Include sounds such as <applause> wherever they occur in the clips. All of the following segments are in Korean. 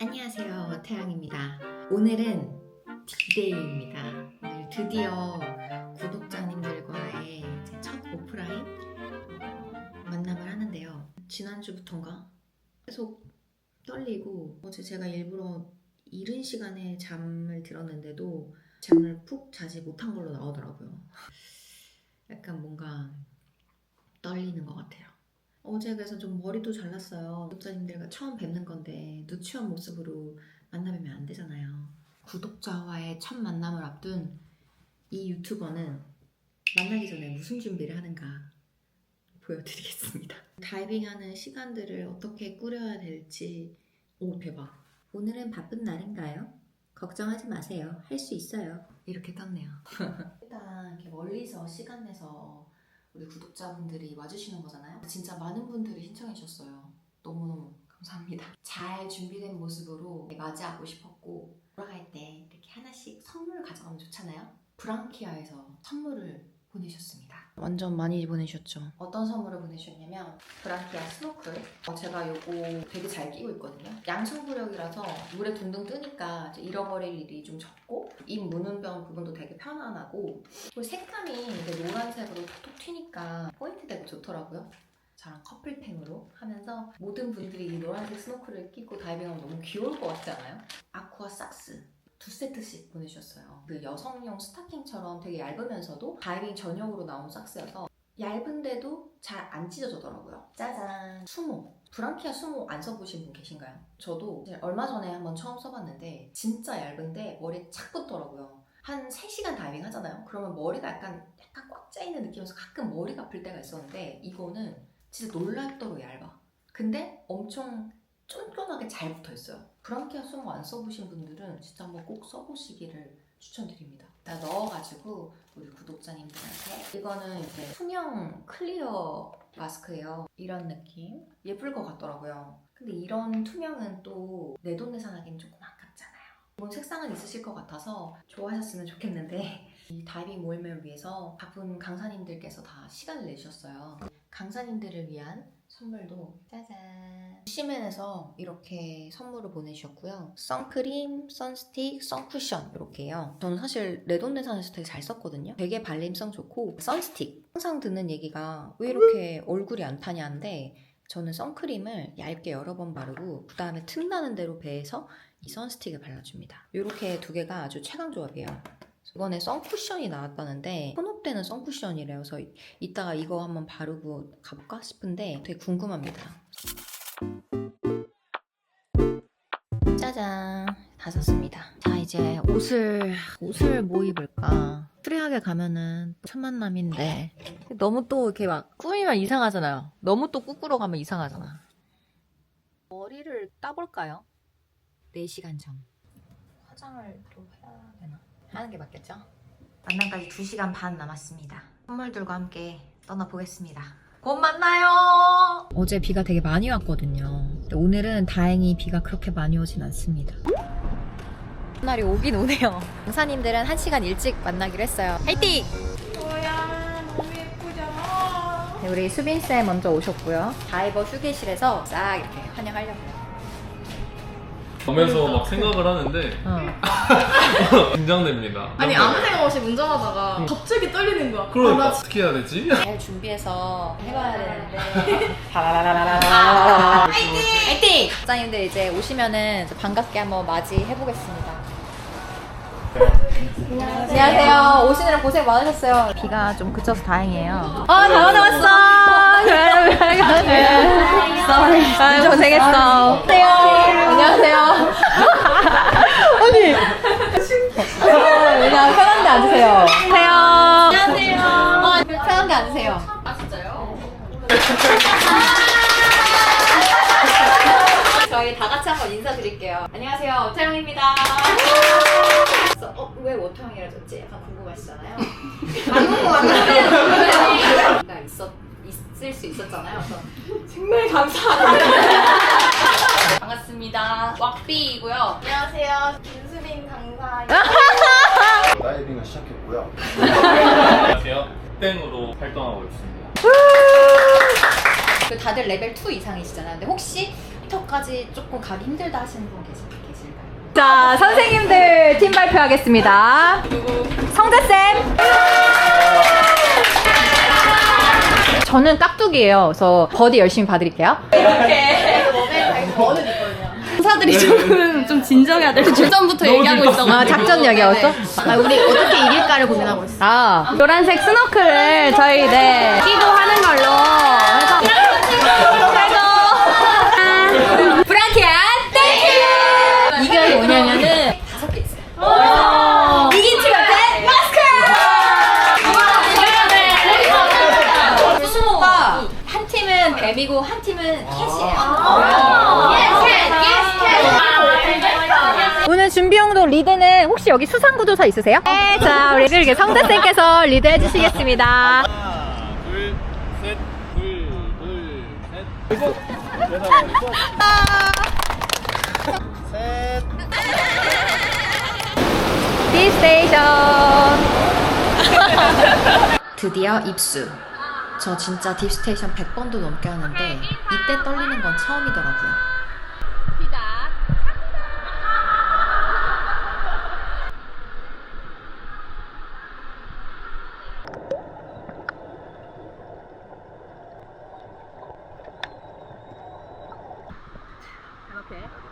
안녕하세요. 태양입니다. 오늘은 디데이입니다. 오늘 드디어 구독자님들과의 첫 오프라인 어, 만남을 하는데요. 지난주부터인가 계속 떨리고 어제 제가 일부러 이른 시간에 잠을 들었는데도 잠을 푹 자지 못한 걸로 나오더라고요. <laughs> 약간 뭔가 떨리는 것 같아요. 어제 그래서 좀 머리도 잘랐어요. 구독자님들과 처음 뵙는 건데 누추한 모습으로 만나뵈면 안 되잖아요. 구독자와의 첫 만남을 앞둔 이 유튜버는 만나기 전에 무슨 준비를 하는가 보여드리겠습니다. <laughs> 다이빙하는 시간들을 어떻게 꾸려야 될지 오 대박. 오늘은 바쁜 날인가요? 걱정하지 마세요. 할 수 있어요. 이렇게 떴네요. <laughs> 일단 이렇게 멀리서 시간 내서 우리 구독자분들이 와주시는 거잖아요. 진짜 많은 분들이 신청해 주셨어요. 너무너무 감사합니다. 잘 준비된 모습으로 맞이하고 싶었고 돌아갈 때 이렇게 하나씩 선물 가져가면 좋잖아요. 브랑키아에서 선물을 보내셨습니다. 완전 많이 보내셨죠. 어떤 선물을 보내셨냐면 브랑키아 스노클. 어, 제가 요거 되게 잘 끼고 있거든요. 양성부력이라서 물에 둥둥 뜨니까 잃어버릴 일이 좀 적고 입 무는 병 부분도 되게 편안하고 그리고 색감이 노란색으로 톡톡 튀니까 포인트 되고 좋더라고요. 저랑 커플템으로 하면서 모든 분들이 이 노란색 스노클을 끼고 다이빙하면 너무 귀여울 것 같지 않아요? 아쿠아 삭스 두 세트씩 보내주셨어요. 그 여성용 스타킹처럼 되게 얇으면서도 다이빙 전용으로 나온 삭스여서 얇은데도 잘 안 찢어지더라고요. 짜잔! 수모. 브랑키아 수모 안 써보신 분 계신가요? 저도 얼마 전에 한번 처음 써봤는데 진짜 얇은데 머리에 착 붙더라고요. 한 3시간 다이빙 하잖아요? 그러면 머리가 약간 약간 꽉 짜있는 느낌이어서 가끔 머리가 아플 때가 있었는데 이거는 진짜 놀랍도록 얇아. 근데 엄청 쫀쫀하게 잘 붙어 있어요. 브랑키아 수모 안 써보신 분들은 진짜 한번 꼭 써보시기를 추천드립니다. 다 넣어가지고 우리 구독자님들한테 이거는 이제 투명 클리어 마스크예요. 이런 느낌 예쁠 것 같더라고요. 근데 이런 투명은 또 내 돈 내산하기는 조금 아깝잖아요. 이런 색상은 있으실 것 같아서 좋아하셨으면 좋겠는데 <laughs> 이 다이빙 모임을 위해서 바쁜 강사님들께서 다 시간을 내주셨어요. 강사님들을 위한 선물도. 짜잔. 시멘에서 이렇게 선물을 보내주셨고요. 선크림, 선스틱, 선쿠션 이렇게요. 저는 사실 레돈네산에서 되게 잘 썼거든요. 되게 발림성 좋고 선스틱. 항상 듣는 얘기가 왜 이렇게 얼굴이 안 타냐인데 저는 선크림을 얇게 여러 번 바르고 그 다음에 틈나는 대로 배에서 이 선스틱을 발라줍니다. 이렇게 두 개가 아주 최강 조합이에요 이번에 선쿠션이 나왔다는데 혼업되는 선쿠션이래요. 그래서 이- 이따가 이거 한번 바르고 가볼까 싶은데 되게 궁금합니다. 짜잔 다 샀습니다. 자 이제 옷을 옷을 뭐 입을까? 프리하게 가면은 첫 만남인데 너무 또 이렇게 막 꾸미면 이상하잖아요. 너무 또 꾸꾸러 가면 이상하잖아. 머리를 따볼까요? 4시간 전. 화장을 또 해야 되나? 하는 게 맞겠죠? 만남까지 2시간 반 남았습니다. 선물들과 함께 떠나보겠습니다. 곧 만나요! 어제 비가 되게 많이 왔거든요. 근데 오늘은 다행히 비가 그렇게 많이 오진 않습니다. 날이 오긴 오네요. 강사님들은 1시간 일찍 만나기로 했어요. 화이팅! 뭐야 너무 예쁘잖아 네, 우리 수빈쌤 먼저 오셨고요. 다이버 휴게실에서 싹 이렇게 환영하려고요. 보면서 막 생각을 하는데 어. <laughs> 긴장됩니다. 아니 아무 생각 없이 운전하다가 갑자기 떨리는 거야 그러니까 아, 나 어떻게 해야 되지? 잘 준비해서 해봐야 되는데. 바라라라라라. <laughs> 화이팅! 화이팅! 부장님들 이제 오시면은 이제 반갑게 한번 맞이해보겠습니다. 안녕하세요. 오시느라 고생 많으셨어요. 비가 좀 그쳐서 다행이에요. 아, 잘 왔어. 아유, 고생했어. 안녕하세요. 언니. 그냥 편한데 앉으세요. 안녕하세요. 안녕하세요. 편한데 앉으세요. 아 진짜요? 저희 다 같이 한번 인사드릴게요. 안녕하세요. 오태영입니다. 왜 오태영이라 졌지? 약간 궁금하시잖아요. 안 궁금한데. 가 있었, 있을 수 있었잖아요. 그래서 정말 감사합니다. 반갑습니다. 왁비이고요. 안녕하세요 김수빈 강사 <laughs> 다이빙을 시작했고요. 안녕하세요. 땡으로 활동하고 있습니다. 그 다들 레벨 2 이상이시잖아요. 근데 혹시 턱 거기까지 조금 가기 힘들다 하시는 분 계실, 계실까요? 자, 선생님들 팀 발표하겠습니다. 성재쌤! 저는 깍두기예요. 그래서 버디 열심히 봐드릴게요. 상사들이 조금 좀 진정해야 될 주전부터 얘기하고 있어. 아, 작전 이야기하고 아, 우리 어떻게 이길까를 고민하고 있어. 아, 노란색 스노클을 저희 네 끼고 하는 걸로 해서 그래서 브라키아 땡큐! 이게 뭐냐면은 다섯 개 있어요. 이긴 팀 옆에 마스크! 수모가 한 팀은 뱀이고 한 팀은 캣이에요. 오늘 준비용도 리드는 혹시 여기 수상구조사 있으세요? 네, 자, 우리 이렇게 성대쌤께서 리드 해 주시겠습니다. 하나, 둘, 셋, 둘, 둘, 셋. 디스테이션. <laughs> 드디어 입수. 저 진짜 딥스테이션 100번도 넘게 하는데 이때 떨리는 건 처음이더라고요.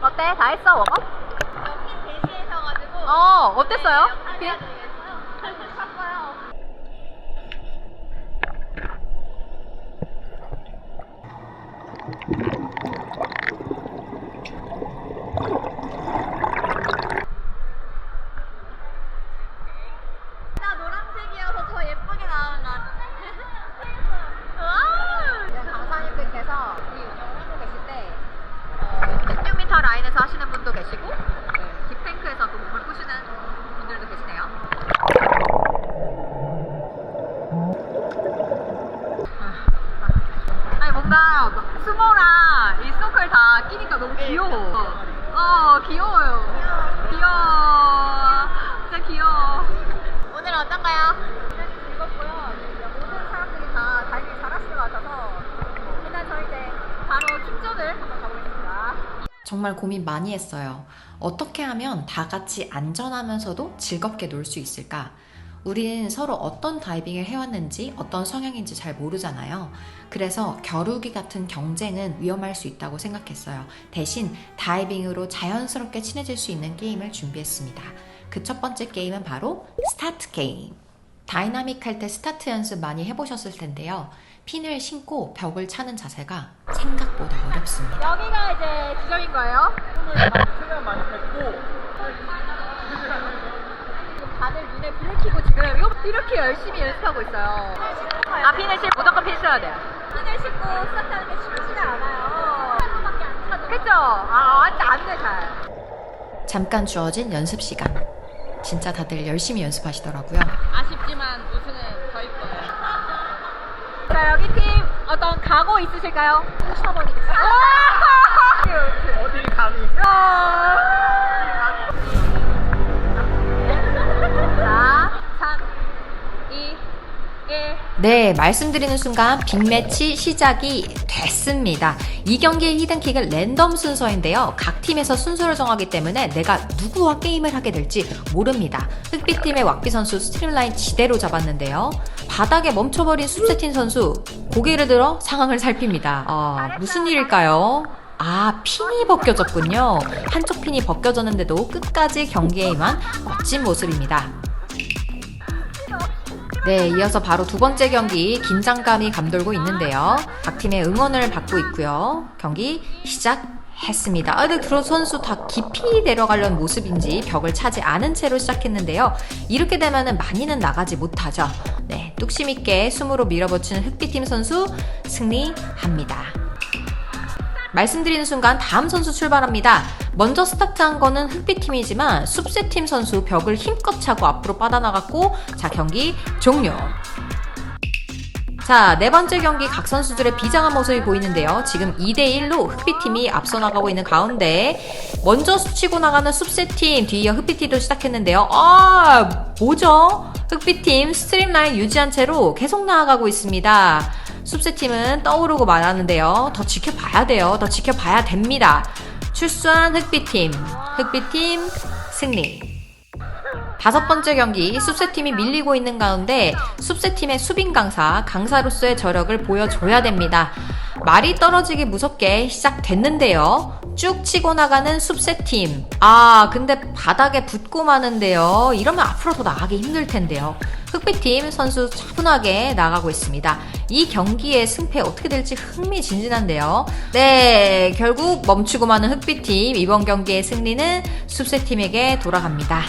어때? 다 했어? 여기 대시해셔가지고. 어, 어땠어요? 나 하시는 분도 계시고 네, 딥탱크에서 또 몸을 푸시는 분들도 계시네요. 아, 아니 뭔가 스모랑 이 스노클 다 끼니까 너무 귀여워. 어 귀여워요. 귀여워. 진짜 귀여워. 오늘 어떤가요? 즐겁고요. 모든 사람들이 다 달리기 잘하시는 것 같아서 일단 저 이제 바로 킹전을 한번 가보겠습니다. 정말 고민 많이 했어요. 어떻게 하면 다 같이 안전하면서도 즐겁게 놀 수 있을까? 우리는 서로 어떤 다이빙을 해왔는지 어떤 성향인지 잘 모르잖아요. 그래서 겨루기 같은 경쟁은 위험할 수 있다고 생각했어요. 대신 다이빙으로 자연스럽게 친해질 수 있는 게임을 준비했습니다. 그 첫 번째 게임은 바로 스타트 게임. 다이나믹 할 때 스타트 연습 많이 해보셨을 텐데요. 핀을 신고 벽을 차는 자세가 생각보다 어렵습니다. 여기가 이제 지점인 거예요. 최대한 많이 뺐고. 지금 다들 눈에 불을 켜고 지금 이거 이렇게 열심히 연습하고 있어요. 아 핀을 실 무조건 핀 써야 돼요. 핀을 신고 스타트하는 게 쉽지가 않아요. 그쵸? 아 진짜 안돼 잘. 잠깐 주어진 연습 시간. 진짜 다들 열심히 연습하시더라고요. 아쉽지만 우승은. 자 여기 팀 어떤 각오 있으실까요? 쳐버리겠습니다. <laughs> 어디 감히. 자, 네, 말씀드리는 순간 빅매치 시작이 됐습니다. 이 경기의 히든킥은 랜덤 순서인데요. 각 팀에서 순서를 정하기 때문에 내가 누구와 게임을 하게 될지 모릅니다. 흑비팀의 왁비 선수 스트림라인 지대로 잡았는데요. 바닥에 멈춰버린 숲세틴 선수 고개를 들어 상황을 살핍니다. 아, 무슨 일일까요? 아, 핀이 벗겨졌군요. 한쪽 핀이 벗겨졌는데도 끝까지 경기에 임한 멋진 모습입니다. 네, 이어서 바로 두 번째 경기 긴장감이 감돌고 있는데요. 각 팀의 응원을 받고 있고요. 경기 시작 했습니다. 아, 근데 두 선수 다 깊이 내려가려는 모습인지 벽을 차지 않은 채로 시작했는데요. 이렇게 되면은 많이는 나가지 못하죠. 네, 뚝심 있게 숨으로 밀어붙이는 흑비팀 선수 승리합니다. 말씀드리는 순간 다음 선수 출발합니다. 먼저 스타트한 거는 흑비팀이지만 숲새팀 선수 벽을 힘껏 차고 앞으로 빠져나갔고 자 경기 종료. 자, 네 번째 경기 각 선수들의 비장한 모습이 보이는데요. 지금 2대1로 흑비팀이 앞서 나가고 있는 가운데, 먼저 스치고 나가는 숲새팀, 뒤이어 흑비팀도 시작했는데요. 아, 뭐죠? 흑비팀 스트림라인 유지한 채로 계속 나아가고 있습니다. 숲새팀은 떠오르고 말았는데요. 더 지켜봐야 돼요. 더 지켜봐야 됩니다. 출수한 흑비팀. 흑비팀 승리. 다섯 번째 경기 숲새팀이 밀리고 있는 가운데 숲새팀의 수빈 강사, 강사로서의 저력을 보여줘야 됩니다. 말이 떨어지기 무섭게 시작됐는데요. 쭉 치고 나가는 숲새팀. 아, 근데 바닥에 붙고 마는데요. 이러면 앞으로 더 나가기 힘들 텐데요. 흑비팀 선수 차분하게 나가고 있습니다. 이 경기의 승패 어떻게 될지 흥미진진한데요. 네, 결국 멈추고 마는 흑비팀. 이번 경기의 승리는 숲새팀에게 돌아갑니다.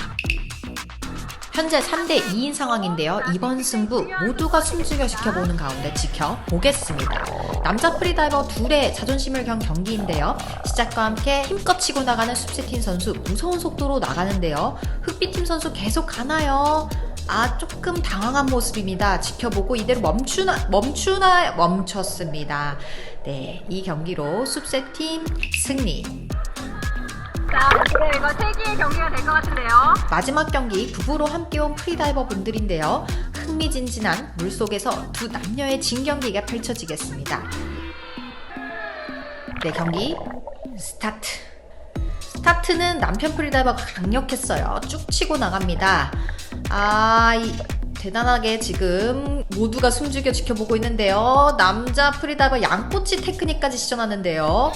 현재 3대 2인 상황인데요. 이번 승부 모두가 숨죽여 지켜보는 가운데 지켜보겠습니다. 남자 프리다이버 둘의 자존심을 건 경기인데요. 시작과 함께 힘껏 치고 나가는 숲세팀 선수 무서운 속도로 나가는데요. 흑비팀 선수 계속 가나요? 아, 조금 당황한 모습입니다. 지켜보고 이대로 멈추나, 멈추나, 멈췄습니다. 네, 이 경기로 숲세팀 승리. 자, 이거 세기의 경기가 될 것 같은데요. 마지막 경기 부부로 함께 온 프리다이버 분들인데요. 흥미진진한 물 속에서 두 남녀의 진경기가 펼쳐지겠습니다. 네, 경기 스타트. 스타트는 남편 프리다이버가 강력했어요. 쭉 치고 나갑니다. 아, 이, 대단하게 지금 모두가 숨죽여 지켜보고 있는데요. 남자 프리다이버 양꼬치 테크닉까지 시전하는데요.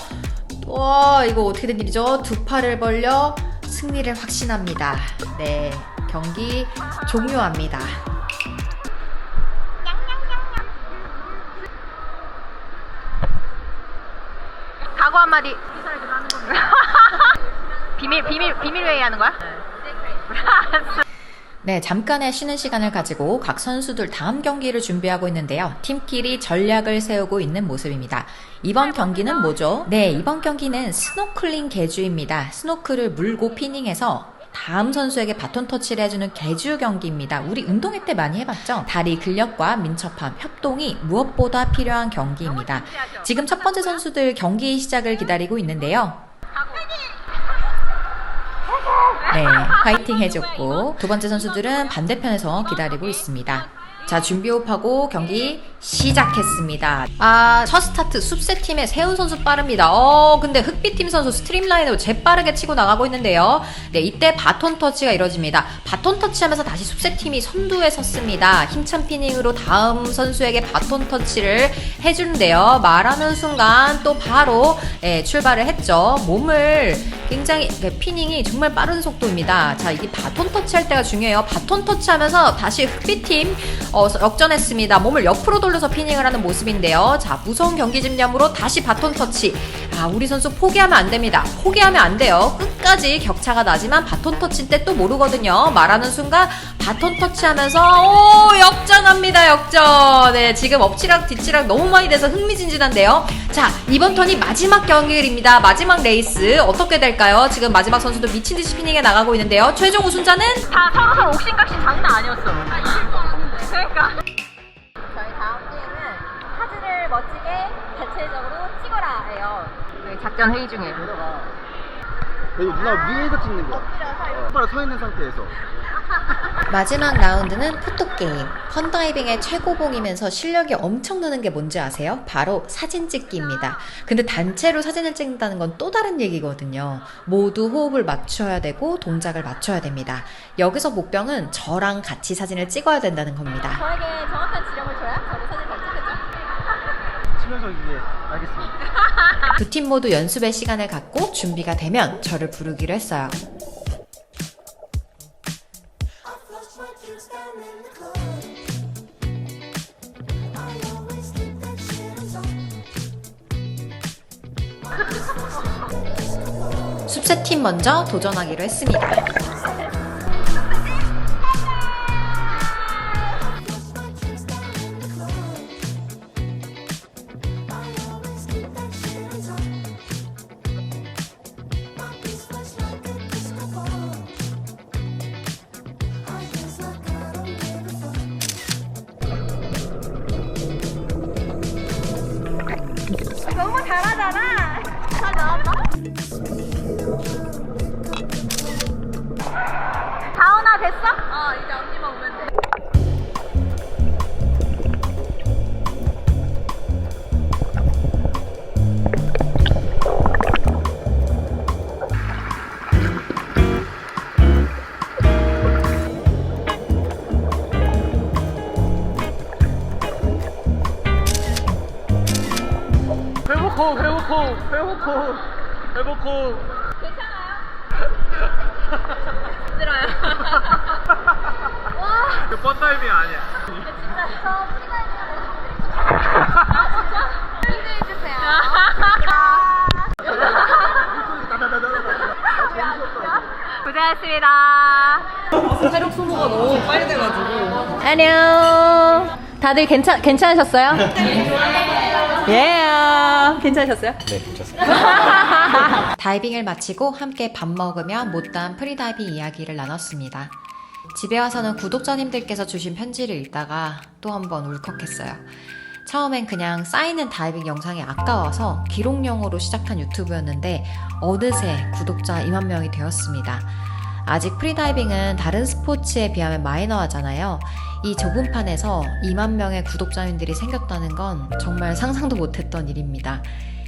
와, 이거 어떻게 된 일이죠? 두 팔을 벌려 승리를 확신합니다. 네, 경기 종료합니다. 각오 한마디. 비밀, 비밀, 비밀 회의 하는 거야? 네, 잠깐의 쉬는 시간을 가지고 각 선수들 다음 경기를 준비하고 있는데요. 팀끼리 전략을 세우고 있는 모습입니다. 이번 경기는 뭐죠? 네, 이번 경기는 스노클링 개주입니다. 스노클을 물고 피닝해서 다음 선수에게 바톤 터치를 해주는 개주 경기입니다. 우리 운동회 때 많이 해봤죠? 다리 근력과 민첩함, 협동이 무엇보다 필요한 경기입니다. 지금 첫 번째 선수들 경기 시작을 기다리고 있는데요. 네, 화이팅 해줬고 두 번째 선수들은 반대편에서 기다리고 있습니다. 자, 준비 호흡하고 경기 시작했습니다. 아, 첫 스타트 숲새 팀의 세훈 선수 빠릅니다. 어, 근데 흑비팀 선수 스트림라인으로 재빠르게 치고 나가고 있는데요. 네, 이때 바톤 터치가 이뤄집니다. 바톤 터치하면서 다시 숲새 팀이 선두에 섰습니다. 힘찬 피닝으로 다음 선수에게 바톤 터치를 해주는데요. 말하는 순간 또 바로 예, 출발을 했죠. 몸을 굉장히 네, 피닝이 정말 빠른 속도입니다. 자, 이게 바톤 터치할 때가 중요해요. 바톤 터치하면서 다시 흑비팀 어, 역전했습니다. 몸을 옆으로 돌려서 피닝을 하는 모습인데요. 자, 무서운 경기 집념으로 다시 바톤 터치. 아, 우리 선수 포기하면 안 됩니다. 포기하면 안 돼요. 끝까지 격차가 나지만 바톤 터치 때 또 모르거든요. 말하는 순간 바톤 터치하면서 오 역전합니다. 역전. 네, 지금 엎치락 뒤치락 너무 많이 돼서 흥미진진한데요. 자, 이번 턴이 마지막 경기입니다. 마지막 레이스 어떻게 될까요? 지금 마지막 선수도 미친 듯이 피닝에 나가고 있는데요. 최종 우승자는 다 서로 서로 옥신각신 장난 아니었어. 다 이길 거 같은데. 그러니까. 저희 다음 게임은 사진을 멋지게 대체적으로 찍어라예요. 네, 작전 회의 중에. 그리고 누나 위에서 찍는 거야. 똑바로 서 있는 상태에서. 마지막 라운드는 포토게임. 펀다이빙의 최고봉이면서 실력이 엄청 느는 게 뭔지 아세요? 바로 사진 찍기입니다. 근데 단체로 사진을 찍는다는 건 또 다른 얘기거든요. 모두 호흡을 맞춰야 되고 동작을 맞춰야 됩니다. 여기서 목병은 저랑 같이 사진을 찍어야 된다는 겁니다. 저에게 정확한 지령을 줘야 저를 사진 잘 찍겠죠? 치면서 이게 알겠습니다. 두 팀 모두 연습의 시간을 갖고 준비가 되면 저를 부르기로 했어요. 팀 먼저 도전하기로 했습니다. 배고코 배고코 배고코 힘들어요. 와, 그 뻔다이빙 아니야 진짜 저 프리다이빙 해주세요. 고생하셨습니다. 안녕. 다들 괜찮 괜찮으셨어요? 예. 괜찮으셨어요? 네, 괜찮습니다. <laughs> 다이빙을 마치고 함께 밥 먹으며 못다한 프리다이빙 이야기를 나눴습니다. 집에 와서는 구독자님들께서 주신 편지를 읽다가 또 한 번 울컥했어요. 처음엔 그냥 쌓이는 다이빙 영상이 아까워서 기록용으로 시작한 유튜브였는데 어느새 구독자 2만 명이 되었습니다. 아직 프리다이빙은 다른 스포츠에 비하면 마이너하잖아요. 이 좁은 판에서 2만 명의 구독자님들이 생겼다는 건 정말 상상도 못했던 일입니다.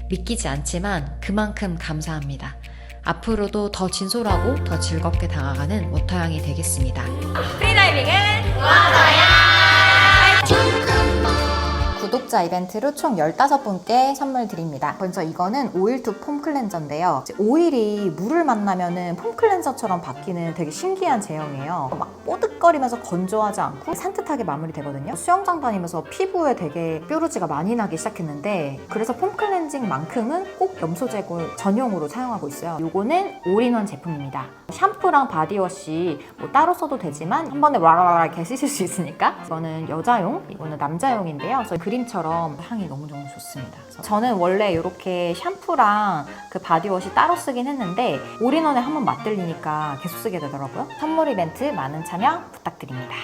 믿기지 않지만 그만큼 감사합니다. 앞으로도 더 진솔하고 더 즐겁게 다가가는 워터양이 되겠습니다. 구독 자 이벤트로 총 15분께 선물 드립니다. 먼저 이거는 오일2 폼 클렌저인데요. 오일이 물을 만나면은 폼 클렌저처럼 바뀌는 되게 신기한 제형이에요. 막 뽀득거리면서 건조하지 않고 산뜻하게 마무리되거든요. 수영장 다니면서 피부에 되게 뾰루지가 많이 나기 시작했는데 그래서 폼 클렌징만큼은 꼭 염소 제거 전용으로 사용하고 있어요. 요거는 올인원 제품입니다. 샴푸랑 바디워시 뭐 따로 써도 되지만 한 번에 와라와라 이렇게 <laughs> 쓰실 수 있으니까 이거는 여자용, 이거는 남자용인데요. 그래서 그림처럼 향이 너무 너무 좋습니다. 그래서 저는 원래 이렇게 샴푸랑 그 바디워시 따로 쓰긴 했는데 올인원에 한번 맛들리니까 계속 쓰게 되더라고요. 선물 이벤트 많은 참여 부탁드립니다.